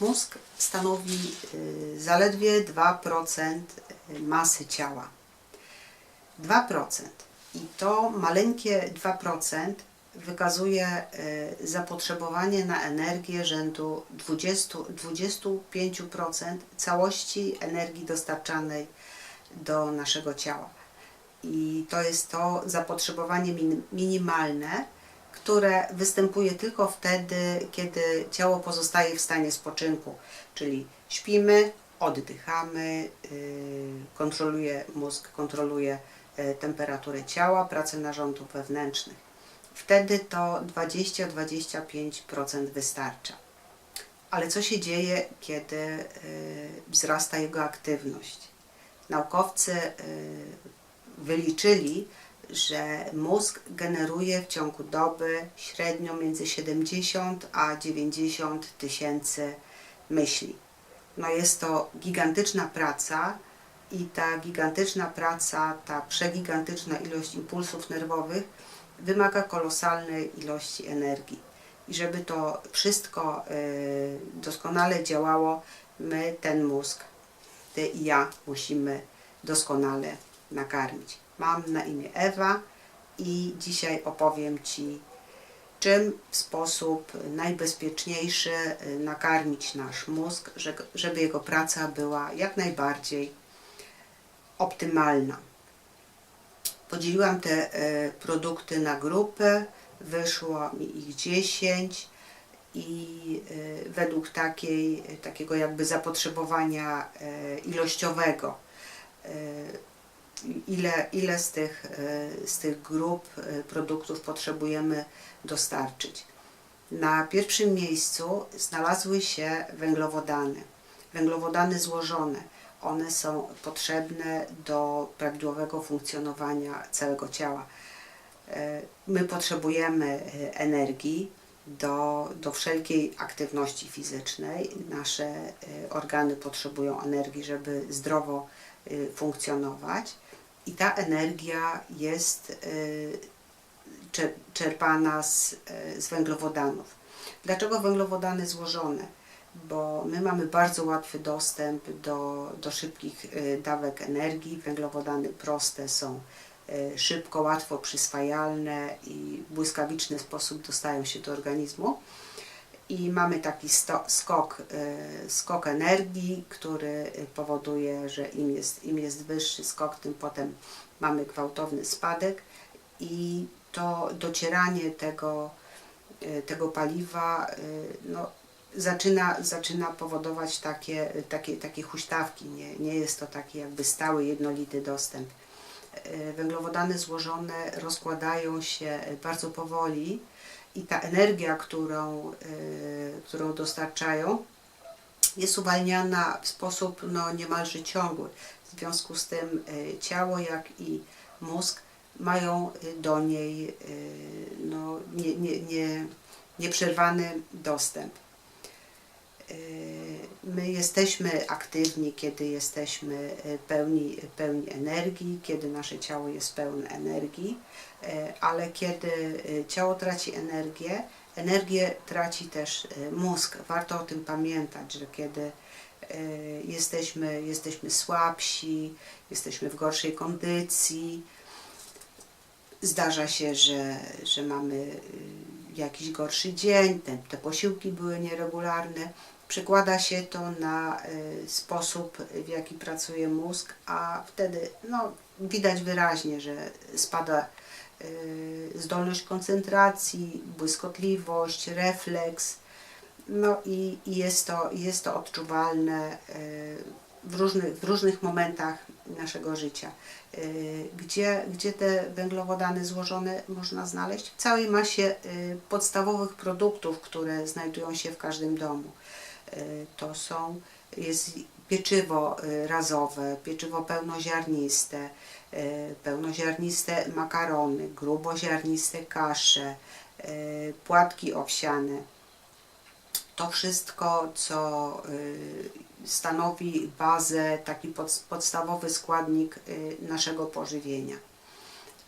Mózg stanowi y, zaledwie 2% masy ciała. 2%. I to maleńkie 2% wykazuje y, zapotrzebowanie na energię rzędu 20, 25% całości energii dostarczanej do naszego ciała. I to jest to zapotrzebowanie min- minimalne, które występuje tylko wtedy, kiedy ciało pozostaje w stanie spoczynku, czyli śpimy, oddychamy, yy, kontroluje mózg, kontroluje yy, temperaturę ciała, pracę narządów wewnętrznych. Wtedy to 20-25% wystarcza. Ale co się dzieje, kiedy yy, wzrasta jego aktywność? Naukowcy wyliczyli, że mózg generuje w ciągu doby średnio między 70 a 90 tysięcy myśli. No jest to gigantyczna praca i ta gigantyczna praca, ta przegigantyczna ilość impulsów nerwowych wymaga kolosalnej ilości energii. I żeby to wszystko y, doskonale działało, my ten mózg, ty i ja musimy doskonale nakarmić. Mam na imię Ewa i dzisiaj opowiem Ci, czym w sposób najbezpieczniejszy y, nakarmić nasz mózg, że- żeby jego praca była jak najbardziej optymalna. Podzieliłam te e, produkty na grupy, wyszło mi ich 10 i e, według takiej, takiego jakby zapotrzebowania ilościowego ile, ile z, tych, e, z tych grup e, produktów potrzebujemy dostarczyć. Na pierwszym miejscu znalazły się węglowodany. Węglowodany złożone. One są potrzebne do prawidłowego funkcjonowania całego ciała. E, My potrzebujemy energii do, do wszelkiej aktywności fizycznej. Nasze organy potrzebują energii, żeby zdrowo funkcjonować. I ta energia jest czer- czerpana z, e, z węglowodanów. Dlaczego węglowodany złożone? Bo my mamy bardzo łatwy dostęp do, do szybkich e, dawek energii. Węglowodany proste są szybko, łatwo przyswajalne i w błyskawiczny sposób dostają się do organizmu. I mamy taki sto, skok, e, skok energii, który powoduje, że im jest, im jest wyższy skok, tym potem mamy gwałtowny spadek i to docieranie tego, e, tego paliwa e, no, zaczyna, zaczyna powodować takie, takie, takie huśtawki. Nie, nie jest to taki jakby stały, jednolity dostęp. Węglowodany złożone rozkładają się bardzo powoli i ta energia, którą, e, którą dostarczają, jest uwalniana w sposób no, niemalże ciągły. W związku z tym e, ciało, jak i mózg mają e, do niej no, nie, nie, nie, nieprzerwany dostęp. My jesteśmy aktywni, kiedy jesteśmy e, pełni, pełni energii, kiedy nasze ciało jest pełne energii, e, ale kiedy e, ciało traci energię, energię traci też mózg. Warto o tym pamiętać, że kiedy jesteśmy, jesteśmy słabsi, jesteśmy w gorszej kondycji, zdarza się, że, że mamy jakiś gorszy dzień, te, te posiłki były nieregularne. Przekłada się to na y, sposób, w jaki pracuje mózg, a wtedy no, widać wyraźnie, że spada y, zdolność koncentracji, błyskotliwość, refleks. No i, jest, to, jest to odczuwalne y, w różnych, w różnych momentach naszego życia. Y, Gdzie, gdzie te węglowodany złożone można znaleźć? W całej masie y, podstawowych produktów, które znajdują się w każdym domu. Y, To są, jest pieczywo razowe, pieczywo pełnoziarniste, pełnoziarniste makarony, gruboziarniste kasze, płatki owsiane. To wszystko, co y, stanowi bazę, taki pod, podstawowy składnik y, naszego pożywienia.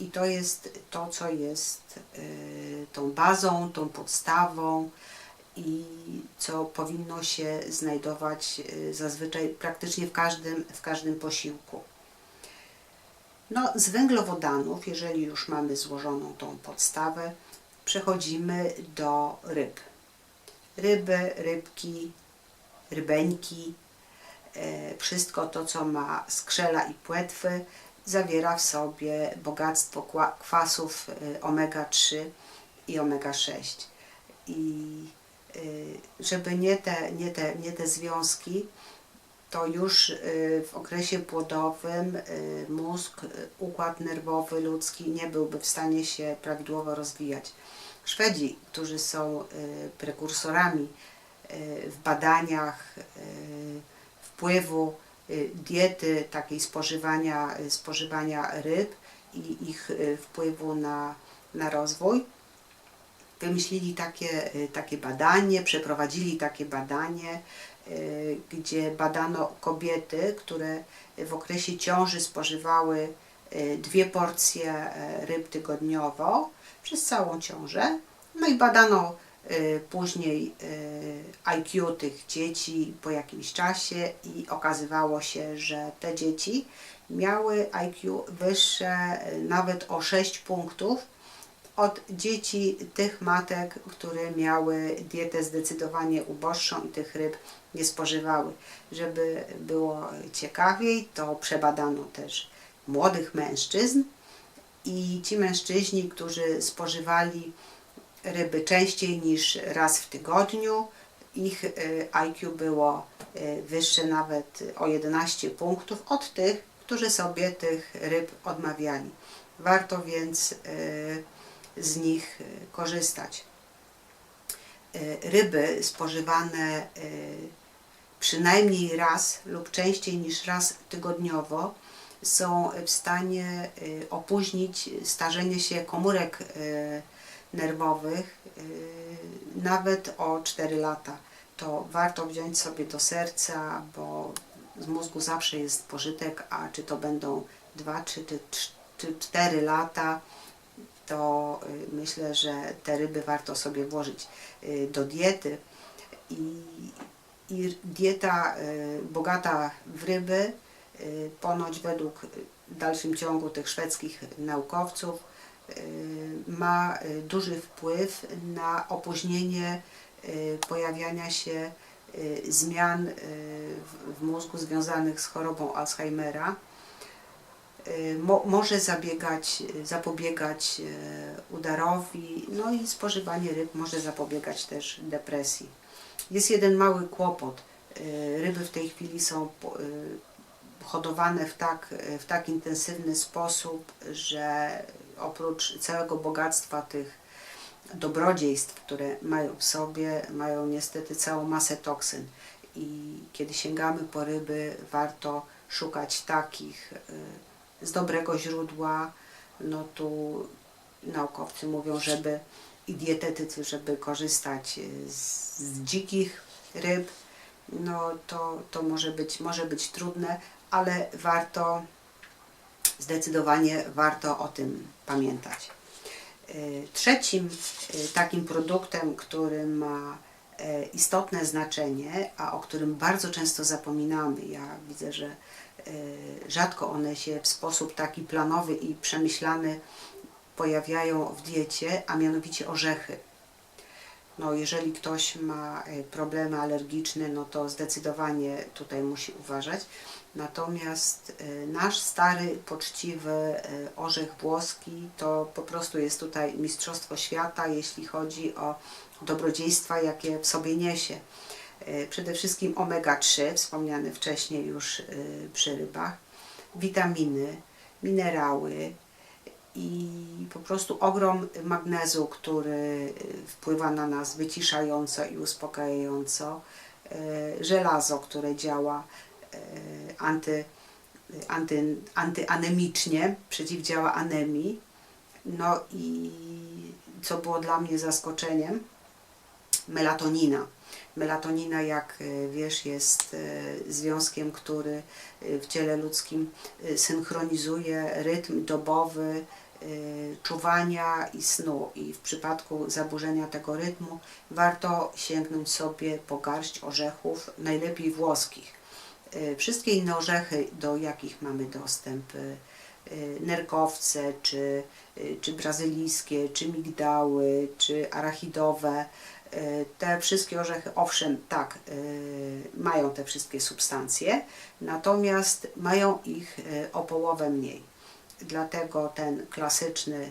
I to jest to, co jest y, tą bazą, tą podstawą i co powinno się znajdować zazwyczaj praktycznie w każdym, w każdym posiłku. No, z węglowodanów, jeżeli już mamy złożoną tą podstawę, przechodzimy do ryb. Ryby, rybki, rybeńki, e, wszystko to, co ma skrzela i płetwy, zawiera w sobie bogactwo kwasów e, omega-3 i omega-6. I e, żeby nie te, nie te, nie te związki, to już w okresie płodowym mózg, układ nerwowy ludzki nie byłby w stanie się prawidłowo rozwijać. Szwedzi, którzy są y, prekursorami y, w badaniach y, wpływu diety, takiej spożywania, spożywania ryb i ich wpływu na, na rozwój, wymyślili takie, takie badanie, przeprowadzili takie badanie, gdzie badano kobiety, które w okresie ciąży spożywały dwie porcje e, ryb tygodniowo przez całą ciążę. No i badano y, później y, IQ tych dzieci po jakimś czasie i okazywało się, że te dzieci miały IQ wyższe y, nawet o 6 punktów od dzieci tych matek, które miały dietę zdecydowanie uboższą i tych ryb nie spożywały. Żeby było ciekawiej, to przebadano też młodych mężczyzn i ci mężczyźni, którzy spożywali ryby częściej niż raz w tygodniu, ich y, IQ było y, wyższe nawet o 11 punktów od tych, którzy sobie tych ryb odmawiali. Warto więc y, z nich korzystać. Ryby spożywane przynajmniej raz lub częściej niż raz tygodniowo są w stanie y, opóźnić starzenie się komórek y, nerwowych y, nawet o 4 lata. To warto wziąć sobie do serca, bo z mózgu zawsze jest pożytek, a czy to będą 2 czy, czy, czy 4 lata, to myślę, że te ryby warto sobie włożyć do diety. I, i dieta bogata w ryby, ponoć według w dalszym ciągu tych szwedzkich naukowców, y, ma y, duży wpływ na opóźnienie y, pojawiania się y, zmian y, w- mózgu związanych z chorobą Alzheimera y, mo, może zabiegać, y, zapobiegać y, udarowi, no i spożywanie ryb może zapobiegać też depresji. Jest jeden mały kłopot. Y, Ryby w tej chwili są y, hodowane w tak, w tak intensywny sposób, że oprócz całego bogactwa tych dobrodziejstw, które mają w sobie, mają niestety całą masę toksyn. I kiedy sięgamy po ryby, warto szukać takich y, z dobrego źródła. No tu naukowcy mówią, żeby i dietetycy, żeby korzystać y, z, z dzikich ryb. No to, to może, być, może być trudne, ale warto, zdecydowanie warto o tym pamiętać. Y, Trzecim y, takim produktem, który ma e, istotne znaczenie, a o którym bardzo często zapominamy, ja widzę, że e, rzadko one się w sposób taki planowy i przemyślany pojawiają w diecie, a mianowicie orzechy. No, jeżeli ktoś ma e, problemy alergiczne, no to zdecydowanie tutaj musi uważać. Natomiast e, nasz stary, poczciwy e, orzech włoski to po prostu jest tutaj mistrzostwo świata, jeśli chodzi o dobrodziejstwa, jakie w sobie niesie. E, Przede wszystkim omega-3, wspomniane wcześniej już przy rybach, witaminy, minerały, i po prostu ogrom magnezu, który wpływa na nas wyciszająco i uspokajająco, żelazo, które działa anty, anty, antyanemicznie, przeciwdziała anemii, no i co było dla mnie zaskoczeniem, melatonina. Melatonina, jak e, wiesz, jest e, związkiem, który e, w ciele ludzkim e, synchronizuje rytm dobowy czuwania i snu i w przypadku zaburzenia tego rytmu warto sięgnąć sobie po garść orzechów, najlepiej włoskich. Y, Wszystkie inne orzechy, do jakich mamy dostęp, y, y, nerkowce, czy, czy brazylijskie, czy migdały, czy arachidowe, te wszystkie orzechy, owszem, tak, mają te wszystkie substancje, natomiast mają ich o połowę mniej. Dlatego ten klasyczny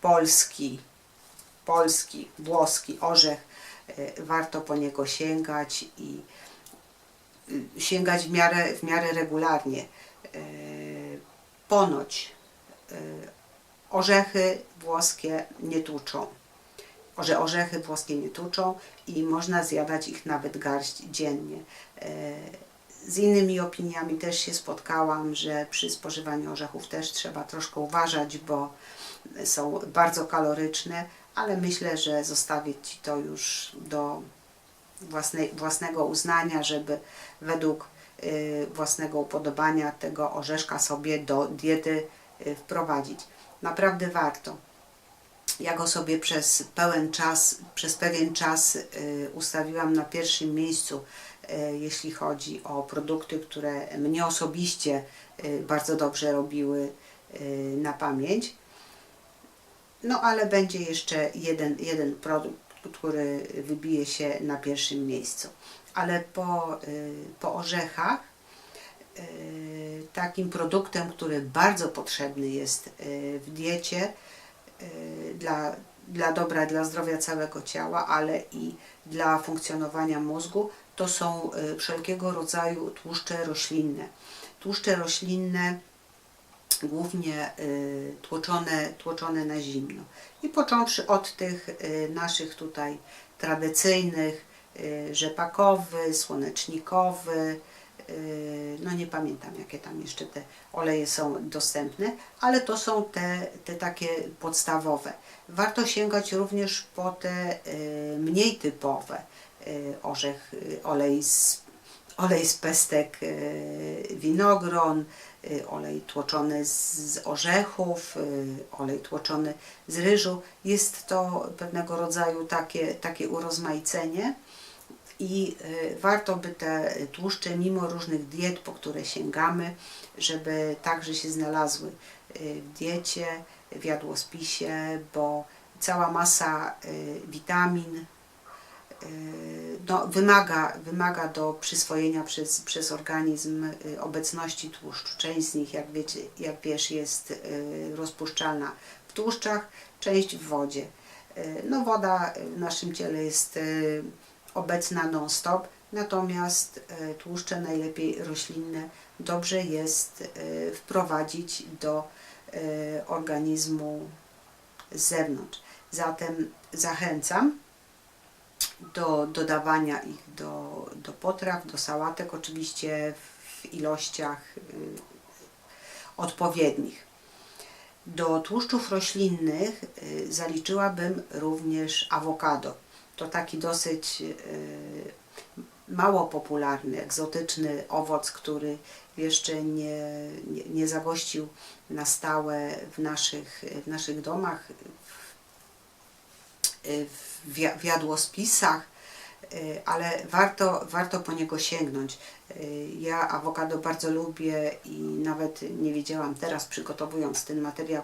polski, polski, włoski orzech, warto po niego sięgać i sięgać w miarę, w miarę regularnie. Y, Ponoć y, orzechy włoskie nie tłuczą. Że orzechy włoskie nie tuczą i można zjadać ich nawet garść dziennie. E, Z innymi opiniami też się spotkałam, że przy spożywaniu orzechów też trzeba troszkę uważać, bo są bardzo kaloryczne, ale myślę, że zostawię Ci to już do własnego uznania, żeby według y, własnego upodobania tego orzeszka sobie do diety y, wprowadzić. Naprawdę warto. Ja go sobie przez pełen czas, przez pewien czas y, ustawiłam na pierwszym miejscu, jeśli chodzi o produkty, które mnie osobiście bardzo dobrze robiły na pamięć. No ale będzie jeszcze jeden, jeden produkt, który wybije się na pierwszym miejscu. Ale po, y, po orzechach y, takim produktem, który bardzo potrzebny jest y, w diecie dla, dla dobra, dla zdrowia całego ciała, ale i dla funkcjonowania mózgu, to są wszelkiego rodzaju tłuszcze roślinne. Tłuszcze roślinne głównie y, tłoczone, tłoczone na zimno. I począwszy od tych y, naszych tutaj tradycyjnych, y, rzepakowy, słonecznikowy, no nie pamiętam jakie tam jeszcze te oleje są dostępne, ale to są te, te takie podstawowe. Warto sięgać również po te mniej typowe, orzech, olej z olej z pestek y, winogron, y, olej tłoczony z, orzechów, y, olej tłoczony z ryżu. Jest to pewnego rodzaju takie, takie urozmaicenie i warto by te tłuszcze, mimo różnych diet, po które sięgamy, żeby także się znalazły w diecie, w jadłospisie, bo cała masa witamin, no, wymaga, wymaga do przyswojenia przez, przez organizm y, obecności tłuszczu. Część z nich, jak, wiecie, jak wiesz, jest y, rozpuszczalna w tłuszczach, część w wodzie. No, woda w naszym ciele jest obecna non-stop, natomiast tłuszcze najlepiej roślinne dobrze jest wprowadzić do organizmu z zewnątrz. Zatem zachęcam do dodawania ich do, do potraw, do sałatek, oczywiście w ilościach y, odpowiednich. Do tłuszczów roślinnych y, zaliczyłabym również awokado. To taki dosyć y, mało popularny, egzotyczny owoc, który jeszcze nie, nie, nie zagościł na stałe w naszych, w naszych domach, w wi- w jadłospisach, y, ale warto, warto po niego sięgnąć. Y, Ja awokado bardzo lubię i nawet nie wiedziałam teraz, przygotowując ten materiał,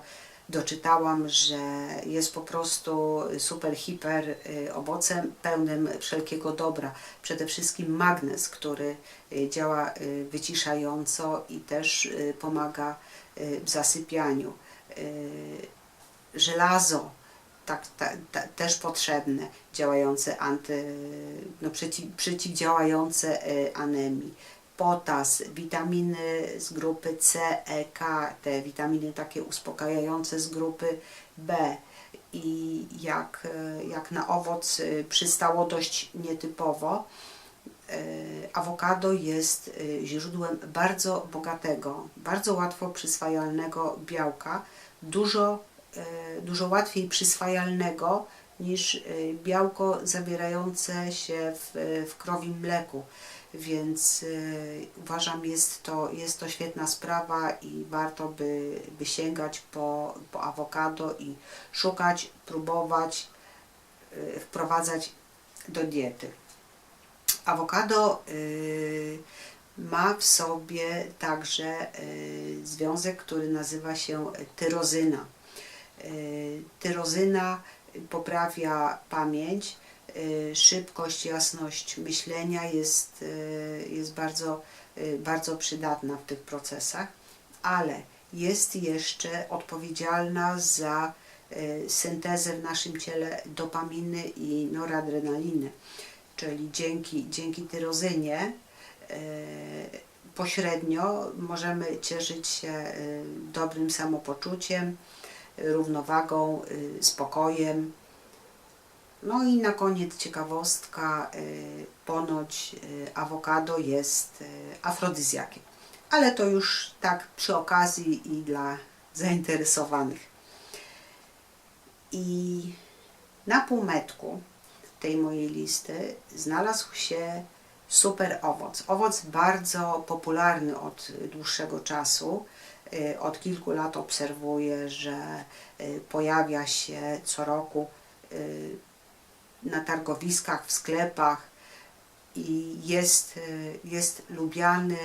doczytałam, że jest po prostu super, hiper y, owocem pełnym wszelkiego dobra. Przede wszystkim magnez, który y, działa y, wyciszająco i też y, pomaga y, w zasypianiu. Y, Żelazo, tak, ta, ta, też potrzebne, działające anty, no, przeciw, przeciwdziałające y, anemii. Potas, witaminy z grupy C, E, K, te witaminy takie uspokajające z grupy B. I jak, y, jak na owoc y, przystało dość nietypowo, awokado jest źródłem bardzo bogatego, bardzo łatwo przyswajalnego białka, dużo, dużo łatwiej przyswajalnego niż y, białko zawierające się w, w krowim mleku. więc uważam jest to, jest to świetna sprawa i warto by, by sięgać po, po awokado i szukać, próbować, wprowadzać do diety. Awokado ma w sobie także związek, który nazywa się tyrozyna. Y, Tyrozyna poprawia pamięć, y, szybkość, jasność myślenia jest, y, jest bardzo, bardzo przydatna w tych procesach, ale jest jeszcze odpowiedzialna za syntezę w naszym ciele dopaminy i noradrenaliny. Czyli dzięki, dzięki tyrozynie pośrednio możemy cieszyć się dobrym samopoczuciem, równowagą, e, spokojem. No i na koniec ciekawostka, e, ponoć e, awokado jest afrodyzjakiem. Ale to już tak przy okazji i dla zainteresowanych. I na półmetku tej mojej listy znalazł się super owoc. Owoc bardzo popularny od dłuższego czasu. Y, Od kilku lat obserwuję, że y, pojawia się co roku y, na targowiskach, w sklepach i jest, jest lubiany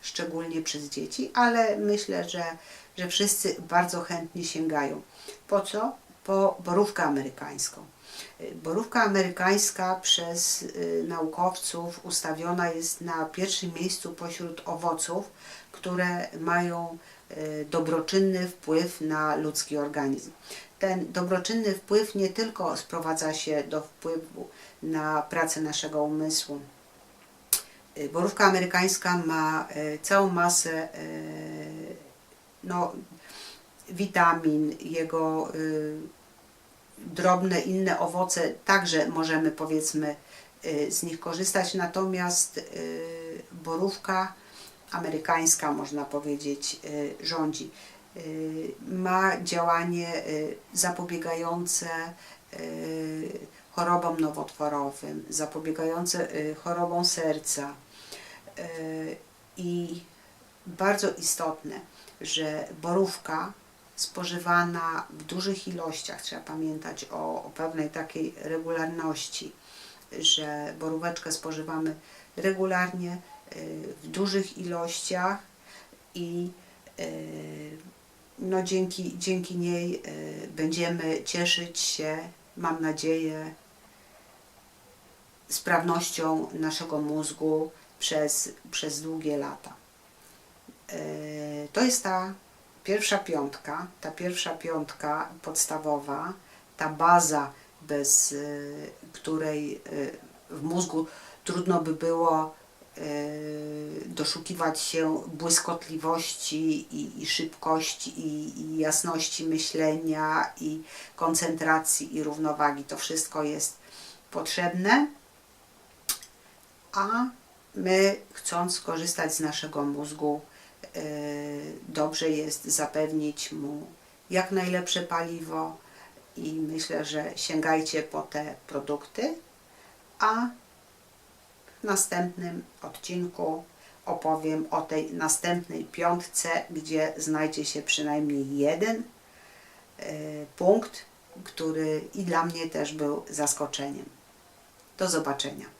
szczególnie przez dzieci, ale myślę, że, że wszyscy bardzo chętnie sięgają. Po co? Po borówkę amerykańską. Borówka amerykańska przez y, naukowców ustawiona jest na pierwszym miejscu pośród owoców, które mają y, dobroczynny wpływ na ludzki organizm. Ten dobroczynny wpływ nie tylko sprowadza się do wpływu na pracę naszego umysłu. Y, Borówka amerykańska ma całą masę no, witamin, jego drobne inne owoce także możemy powiedzmy y, z nich korzystać, natomiast y, borówka amerykańska można powiedzieć y, rządzi. Ma działanie zapobiegające chorobom nowotworowym, zapobiegające chorobom serca i bardzo istotne, że borówka spożywana w dużych ilościach, trzeba pamiętać o, o pewnej takiej regularności, że boróweczkę spożywamy regularnie y, w dużych ilościach i y, no dzięki, dzięki niej y, będziemy cieszyć się, mam nadzieję, sprawnością naszego mózgu przez, przez długie lata. To jest ta pierwsza piątka, ta pierwsza piątka podstawowa, ta baza, bez y, której y, w mózgu trudno by było y, doszukiwać się błyskotliwości i, i szybkości i, i jasności myślenia i koncentracji i równowagi. To wszystko jest potrzebne, a my chcąc skorzystać z naszego mózgu, dobrze jest zapewnić mu jak najlepsze paliwo i myślę, że sięgajcie po te produkty, a w następnym odcinku opowiem o tej następnej piątce, gdzie znajdzie się przynajmniej jeden y, punkt, który i dla mnie też był zaskoczeniem. Do zobaczenia.